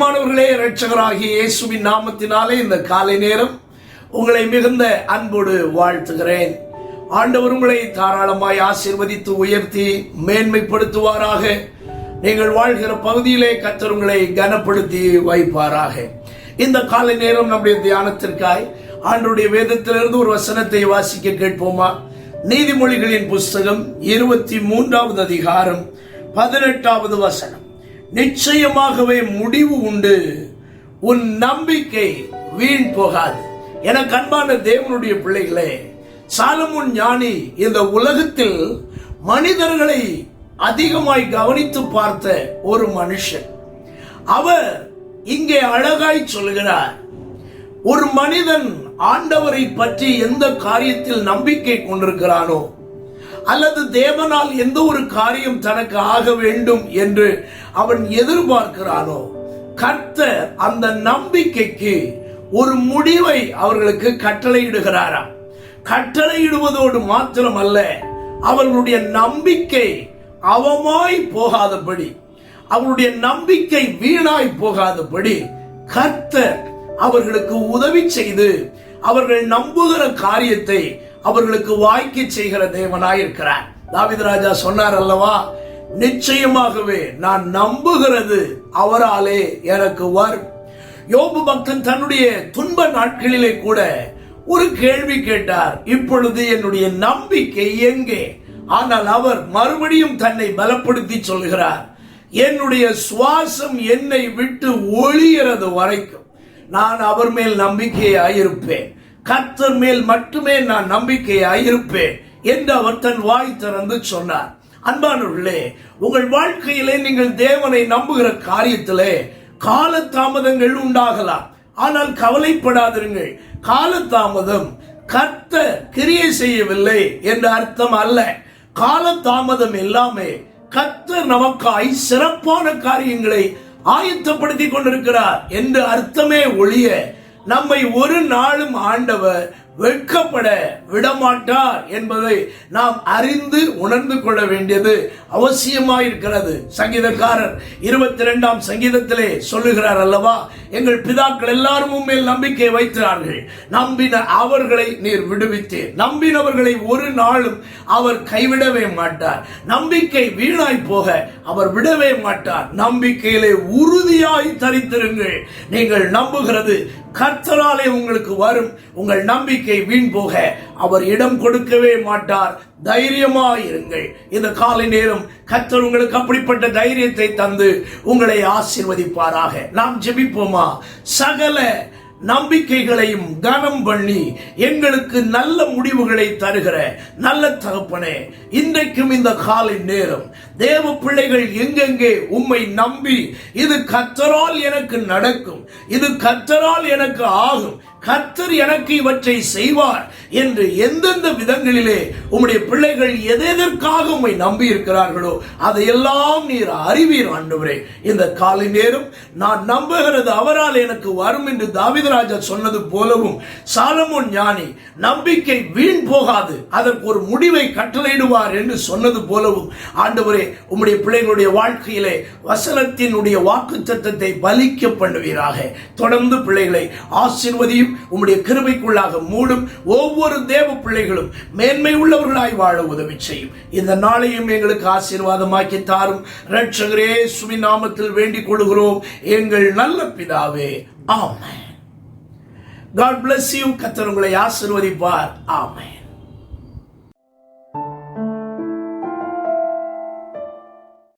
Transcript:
பிரியமானவர்களே இரட்சகராகிய இயேசுவின் நாமத்தினாலே இந்த காலை நேரம் உங்களை மிகுந்த அன்போடு வாழ்த்துகிறேன். ஆண்டவர் உங்களை தாராளமாய் ஆசிர்வதித்து உயர்த்தி மேன்மைப்படுத்துவாராக. நீங்கள் வாழ்கிற பகுதியிலே கத்தர் உங்களை கனப்படுத்தி வைப்பாராக. இந்த காலை நேரம் நம்முடைய தியானத்திற்காய் ஆண்டுடைய வேதத்திலிருந்து ஒரு வசனத்தை வாசிக்க கேட்போமா? நீதிமொழிகளின் புஸ்தகம் இருபத்தி மூன்றாவது அதிகாரம் பதினெட்டாவது வசனம். நிச்சயமாகவே முடிவு உண்டு. உன் நம்பிக்கை வீண் போகாது. என கண்பான தேவனுடைய பிள்ளைகளே சாலமுன் ஞானி இந்த உலகத்தில் மனிதர்களை அதிகமாய் கவனித்து பார்த்த ஒரு மனுஷன். அவர் இங்கே அழகாய் சொல்கிறார் ஒரு மனிதன் ஆண்டவரை பற்றி எந்த காரியத்தில் நம்பிக்கை கொண்டிருக்கிறானோ அல்லது தேவனால் எந்த ஒரு காரியம் தனக்கு ஆக வேண்டும் என்று அவன் எதிர்பார்க்கிறானோ கர்த்தர் அந்த நம்பிக்கைக்கு ஒரு முடிவை அவர்களுக்கு கட்டளையிடுகிறாராம். கட்டளையிடுவதோடு மாத்திரம் அல்ல அவர்களுடைய நம்பிக்கை அவமாய் போகாதபடி அவருடைய நம்பிக்கை வீணாய் போகாதபடி கர்த்தர் அவர்களுக்கு உதவி செய்து அவர்கள் நம்புகிற காரியத்தை அவர்களுக்கு வாய்க்க செய்கிற தேவனாயிருக்கிறார். தாவித ராஜா சொன்னார் அல்லவா நிச்சயமாகவே நான் நம்புகிறது அவராலே எனக்கு வரும் யோபு பக்தன் தன்னுடைய துன்ப நாட்களிலே கூட ஒரு கேள்வி கேட்டார் இப்பொழுது என்னுடைய நம்பிக்கை எங்கே? ஆனால் அவர் மறுபடியும் தன்னை பலப்படுத்தி சொல்கிறார் என்னுடைய சுவாசம் என்னை விட்டு ஒளிகிறது வரைக்கும். நான் அவர் மேல் நம்பிக்கையாயிருப்பேன். கர்த்தர் மேல் மட்டுமே நான் நம்பிக்கையாயிருப்பேன் என்று அவர் தன் வாய் திறந்து சொன்னார். அன்பானவர்களே உங்கள் வாழ்க்கையிலே நீங்கள் தேவனை நம்புகிற காரியத்திலே கால தாமதங்கள் உண்டாகலாம். ஆனால் கவலைப்படாதிருங்கள். கால தாமதம் கர்த்த கிரியை செய்யவில்லை என்ற அர்த்தம் அல்ல. கால தாமதம் எல்லாமே கர்த்தர் நமக்காய் சிறப்பான காரியங்களை ஆயத்தப்படுத்தி கொண்டிருக்கிறார் என்று அர்த்தமே ஒழிய நம்மை ஒரு நாளும் ஆண்டவர் வெட்கப்பட விடமாட்டார் என்பதை நாம் அறிந்து உணர்ந்து கொள்ள வேண்டியது அவசியமாயிருக்கிறது. சங்கீதக்காரர் இருபத்தி ரெண்டாம் சங்கீதத்திலே சொல்லுகிறார் அல்லவா எங்கள் பிதாக்கள் எல்லாரும் மேல் நம்பிக்கை வைத்தார்கள் நம்பின அவர்களை நீர் விடுவித்தேன் நம்பினவர்களை ஒரு நாளும் அவர் கைவிடவே மாட்டார். நம்பிக்கை வீணாய் போக அவர் விடவே மாட்டார். நம்பிக்கையிலே உறுதியாய் தரித்திருங்கள். நீங்கள் நம்புகிறது கர்த்தராலே உங்களுக்கு வரும். உங்கள் நம்பிக்கை நம்பிக்கை வீண் போக அவர் இடம் கொடுக்கவே மாட்டார். தைரியமா இருங்கள். இந்த காலை நேரம் கத்தர் உங்களுக்கு அப்படிப்பட்ட தைரியத்தை தந்து உங்களை ஆசிர்வதிப்பாராக. நாம் ஜெபிப்போமா? சகல நம்பிக்கைகளையும் கனம் பண்ணி எங்களுக்கு நல்ல முடிவுகளை தருகிற நல்ல தகப்பனே இன்றைக்கும் இந்த காலை நேரம் தேவ பிள்ளைகள் எங்கெங்கே உம்மை நம்பி இது கத்தரால் எனக்கு நடக்கும் இது கத்தரால் எனக்கு ஆகும் கர்த்தர் எனக்கு இவற்றை செய்வார் என்று எந்தெந்த விதங்களிலே உம்முடைய பிள்ளைகள் எதெதற்காக உம்மை நம்பி இருக்கிறார்களோ அதையெல்லாம் நீர் அறிவீர் ஆண்டவரே. இந்த காலை நேரம் நான் நம்புகிறது அவரால் எனக்கு வரும் என்று தாவிதராஜா சொன்னது போலவும் சாலமோன் ஞானி நம்பிக்கை வீண் போகாது அதற்கு ஒரு முடிவை கட்டளையிடுவார் என்று சொன்னது போலவும் ஆண்டவரே உம்முடைய பிள்ளைகளுடைய வாழ்க்கையிலே வசனத்தினுடைய வாக்கு தத்தத்தை பலிக்க பண்ணுவீராக. தொடர்ந்து பிள்ளைகளை ஆசிர்வதியும் உம்முடைய கிருபைக்குள்ளாக மூடும் ஒவ்வொரு தேவ பிள்ளைகளும் மேன்மை உள்ளவர்களாய் வாழ உதவி செய்யும். இந்த நாளையும் எங்களுக்கு ஆசீர்வாதமாக்கி தாரும். ரட்சகரே சுமி நாமத்தில் வேண்டிக் கொள்கிறோம். எங்கள் நல்ல பிதாவே ஆமே காட் பிளஸ் யூ கத்தர் உங்களை ஆசிர்வதிப்பார். ஆமே